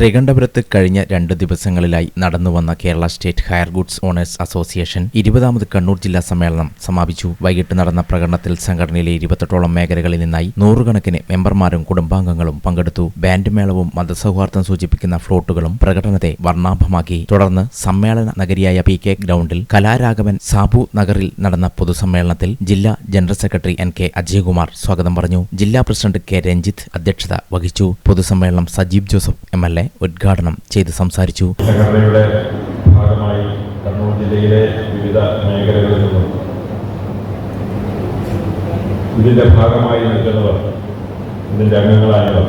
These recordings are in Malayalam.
ശ്രീകണ്ഠപുരത്ത് കഴിഞ്ഞ രണ്ട് ദിവസങ്ങളിലായി നടന്നുവന്ന Kerala state hire goods owners association ഇരുപതാമത് Kannur ജില്ലാ സമ്മേളനം സമാപിച്ചു. വൈകിട്ട് നടന്ന പ്രകടനത്തിൽ സംഘടനയിലെ ഇരുപത്തെട്ടോളം മേഖലകളിൽ നിന്നായി നൂറുകണക്കിന് മെമ്പർമാരും കുടുംബാംഗങ്ങളും പങ്കെടുത്തു. ബാൻഡ് മേളവും മതസൗഹാർദ്ദം സൂചിപ്പിക്കുന്ന ഫ്ലോട്ടുകളും പ്രകടനത്തെ വർണാഭമാക്കി. തുടർന്ന് സമ്മേളന നഗരിയായ പി കെ ഗ്രൗണ്ടിൽ കലാരാഘവൻ സാബു നഗറിൽ നടന്ന പൊതുസമ്മേളനത്തിൽ ജില്ലാ general secretary N K Ajayakumar സ്വാഗതം പറഞ്ഞു. ജില്ലാ പ്രസിഡന്റ് കെ രഞ്ജിത്ത് അധ്യക്ഷത വഹിച്ചു. പൊതുസമ്മേളനം Sajeev Joseph M L A ഉദ്ഘാടനം ചെയ്ത് സംസാരിച്ചു. ഭാഗമായി കണ്ണൂർ ജില്ലയിലെ വിവിധ മേഖലകളിൽ നിന്നും ഇതിന്റെ ഭാഗമായി നിൽക്കുന്നവർ ഇതിന്റെ അംഗങ്ങളായവർ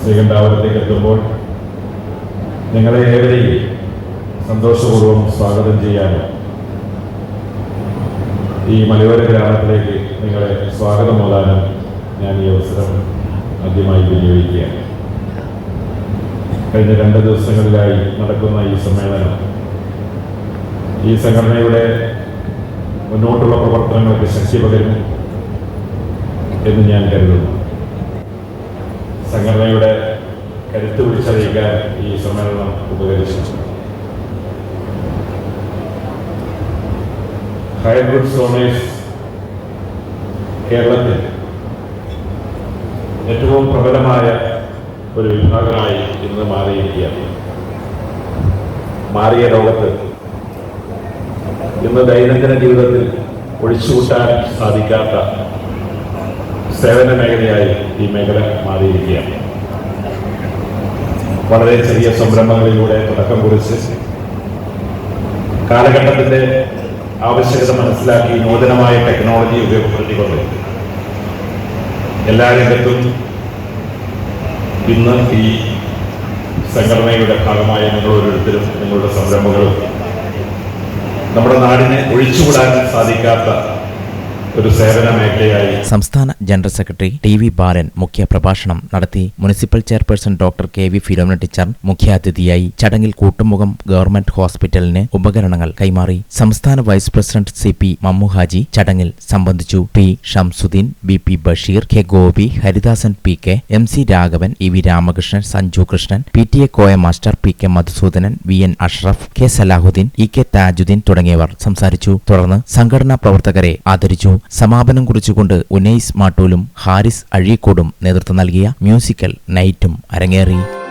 ശ്രീകണ്ഠാപുരത്തേക്ക് എത്തുമ്പോൾ നിങ്ങളെ ഏവരെയും സന്തോഷപൂർവം സ്വാഗതം ചെയ്യാനും ഈ മലയോര ഗ്രാമത്തിലേക്ക് നിങ്ങളെ സ്വാഗതം മൂലാനും ഞാൻ ഈ അവസരം ആദ്യമായി വിനിയോഗിക്കുകയാണ്. കഴിഞ്ഞ രണ്ട് ദിവസങ്ങളിലായി നടക്കുന്ന ഈ സമ്മേളനം. ഈ സംഘടനയുടെ മുന്നോട്ടുള്ള പ്രവർത്തനങ്ങൾക്ക് ശക്തി പകരും എന്ന് ഞാൻ കരുതുന്നു. സംഘടനയുടെ കരുത്ത് വിളിച്ചറിയിക്കാൻ ഈ സമ്മേളനം ഉപകരിച്ചു. ഹൈബ്രിഡ് സോണേഴ്സ് കേരളത്തിൽ ഏറ്റവും പ്രബലമായ ഒരു വിഭാഗമായി ഇന്ന് മാറിയിരിക്കുകയാണ്. മാറിയ ലോകത്ത് ഇന്ന് ദൈനംദിന ജീവിതത്തിൽ ഒഴിച്ചുകൂട്ടാൻ സാധിക്കാത്ത സേവന മേഖലയായി ഈ മേഖല മാറിയിരിക്കുകയാണ്. വളരെ ചെറിയ സംരംഭങ്ങളിലൂടെ തുടക്കം കുറിച്ച് കാലഘട്ടത്തിന്റെ ആവശ്യകത മനസ്സിലാക്കി നൂതനമായ ടെക്നോളജി ഉപയോഗപ്പെടുത്തിക്കൊണ്ട് എല്ലാ രംഗത്തും ഇന്ന് ഈ സംഘടനയുടെ ഭാഗമായ നിങ്ങളോരോരുത്തരും നിങ്ങളുടെ സംരംഭങ്ങളും നമ്മുടെ നാടിനെ ഒഴിച്ചുകൂടാൻ സാധിക്കാത്ത ഒരു സേവന മേഖലയായി. സംസ്ഥാന general secretary T V Balan മുഖ്യ പ്രഭാഷണം നടത്തി municipal chairperson doctor K V Philomena teacher മുഖ്യാതിഥിയായി ചടങ്ങിൽ കൂട്ടുമുഖം ഗവൺമെന്റ് ഹോസ്പിറ്റലിന് ഉപകരണങ്ങൾ കൈമാറി. സംസ്ഥാന vice president C P Mammuhaji ചടങ്ങിൽ സംബന്ധിച്ചു. P Shamsuddin B P Basheer K Gopi Haridasan P K M C Raghavan E V Ramakrishnan Sanju Krishnan P T A Koya master P K Madhusoodanan V N Ashraf K Salahuddin E K Thajuddin തുടങ്ങിയവർ സംസാരിച്ചു. തുടർന്ന് സംഘടനാ പ്രവർത്തകരെ ആദരിച്ചു. സമാപനം കുറിച്ചുകൊണ്ട് ഉനൈസ് മാട്ടൂലും ഹാരിസ് അഴീക്കോടും നേതൃത്വം നൽകിയ മ്യൂസിക്കൽ നൈറ്റും അരങ്ങേറി.